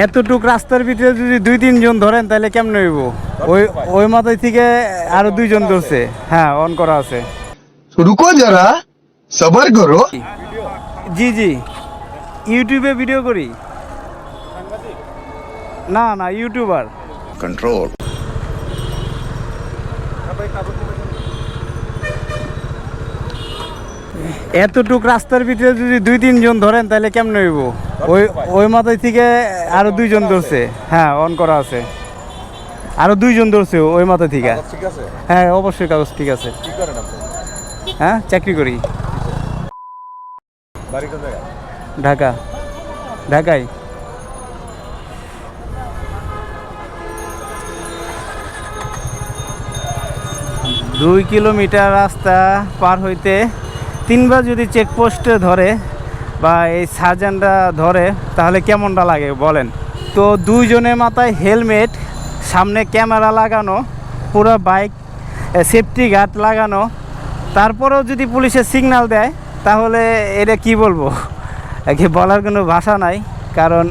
এতটুক রাস্তার ভিতরে যদি দুই তিনজন ধরেন তাহলে কেমন হইব? ওই ওই মাথায় থেকে আরও দুইজন ধরছে। হ্যাঁ অন করা আছে। রুকো যারা সবার করো। জি জি। ইউটিউবে ভিডিও করি? না না ইউটিউবার। কন্ট্রোল এতটুক রাস্তার ভিতরে যদি দুই তিনজন ধরেন তাহলে কেমন হইব? ওই ওই মাথায় থেকে আরও দুইজন ধরছে। হ্যাঁ অন করা আছে। আরও দুইজন ধরছে ওই মাথা থেকে। হ্যাঁ অবশ্যই কাগজ ঠিক আছে। হ্যাঁ চাকরি করি। ঢাকা। ঢাকায়। দুই কিলোমিটার রাস্তা পার হইতে তিনবার যদি চেকপোস্টে ধরে বা এই সার্জেনরা ধরে, তাহলে কেমনটা লাগে বলেন? তো দুইজনের মাথায় হেলমেট সামনে ক্যামেরা লাগানো, পুরো বাইক সেফটি গার্ড লাগানো। তারপরেও যদি পুলিশে সিগনাল দেয়, তাহলে এটা কি বলব? একে বলার কোনো ভাষা নাই, কারণ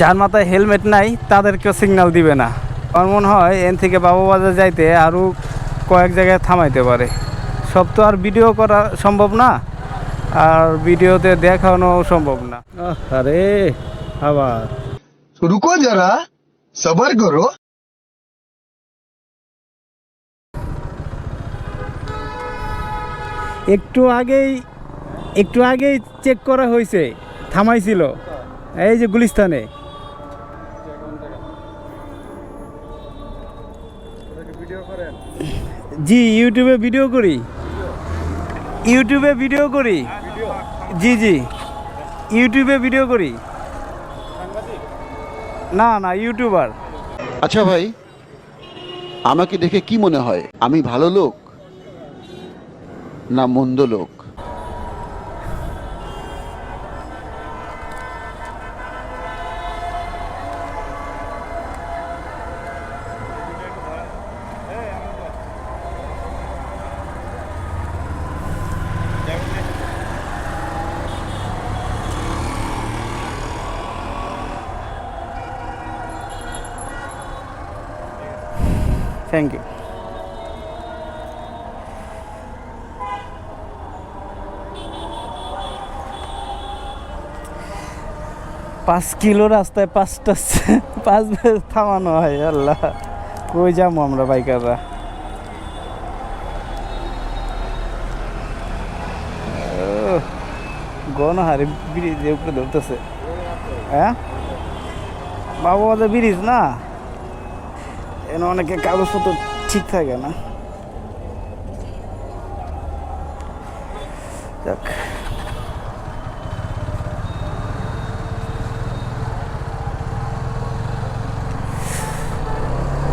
যার মাথায় হেলমেট নাই, তাদেরকেও সিগনাল দিবে না। আমার মনে হয় এন থেকে বাবুবাজার যাইতে আরও কয়েক জায়গায় থামাইতে পারে। সব তো আর ভিডিও করা সম্ভব না আর ভিডিওতে দেখানো সম্ভব না। আরে আবার রুকো যারা সবার করো। একটু আগেই একটু আগেই চেক করা হয়েছে থামাইছিল এই যে গুলিস্তানে। জি ইউটিউবে ভিডিও করি। ইউটিউবে ভিডিও করি? জি জি। ইউটিউবে ভিডিও করি? না না, ইউটিউবার। আচ্ছা ভাই, আমাকে দেখে কি মনে হয়? আমি ভালো লোক না মন্দ লোক? থ্যাংক ইউ পাঁচ কিলো রাস্তায় পাঁচটা পাঁচ থামানো হয়, আল্লাহ। কই যাব আমরা বাইকাররা? গণহারে ব্রিজের উপরে ধরতেছে। হ্যাঁ? বাবু, আমাদের ব্রিজ না? এখানে অনেকে কাগজপত্র ঠিক থাকে না।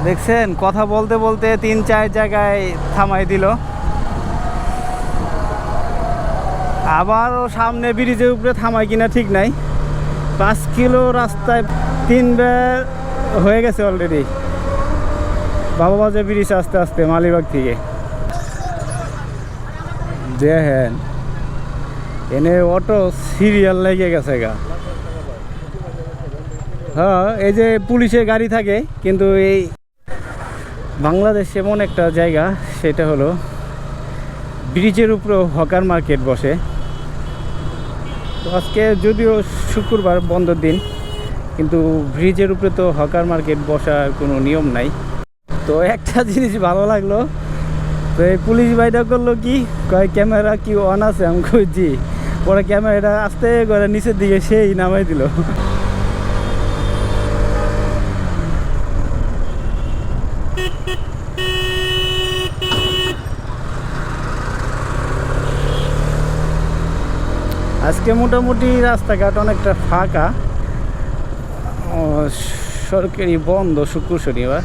দেখছেন, কথা বলতে বলতে তিন চার জায়গায় থামাই দিল। আবারও সামনে ব্রিজের উপরে থামাই কিনা ঠিক নাই। পাঁচ কিলো রাস্তায় তিনবার হয়ে গেছে অলরেডি বাবা বাজে ব্রিজ আস্তে আস্তে, মালিবাগ থেকে। দেখেন, এনে অটো সিরিয়াল লেগে গেছে গা। হ্যাঁ এই যে পুলিশের গাড়ি থাকে, কিন্তু এই বাংলাদেশ এমন একটা জায়গা, সেটা হলো ব্রিজের উপরেও হকার মার্কেট বসে। তো আজকে যদিও শুক্রবার বন্ধের দিন, কিন্তু ব্রিজের উপরে তো হকার মার্কেট বসার কোনো নিয়ম নাই। তো একটা জিনিস ভালো লাগল, তো এই পুলিশ ভাইটা করল কি, কয় ক্যামেরা কি অন আছে? আমি জি। পরে ক্যামেরাটা আস্তে করে নিচের দিকে সেই নামাই দিল। আজকে মোটামুটি রাস্তাঘাট অনেকটা ফাঁকা। সরকারি বন্ধ শুক্র শনিবার।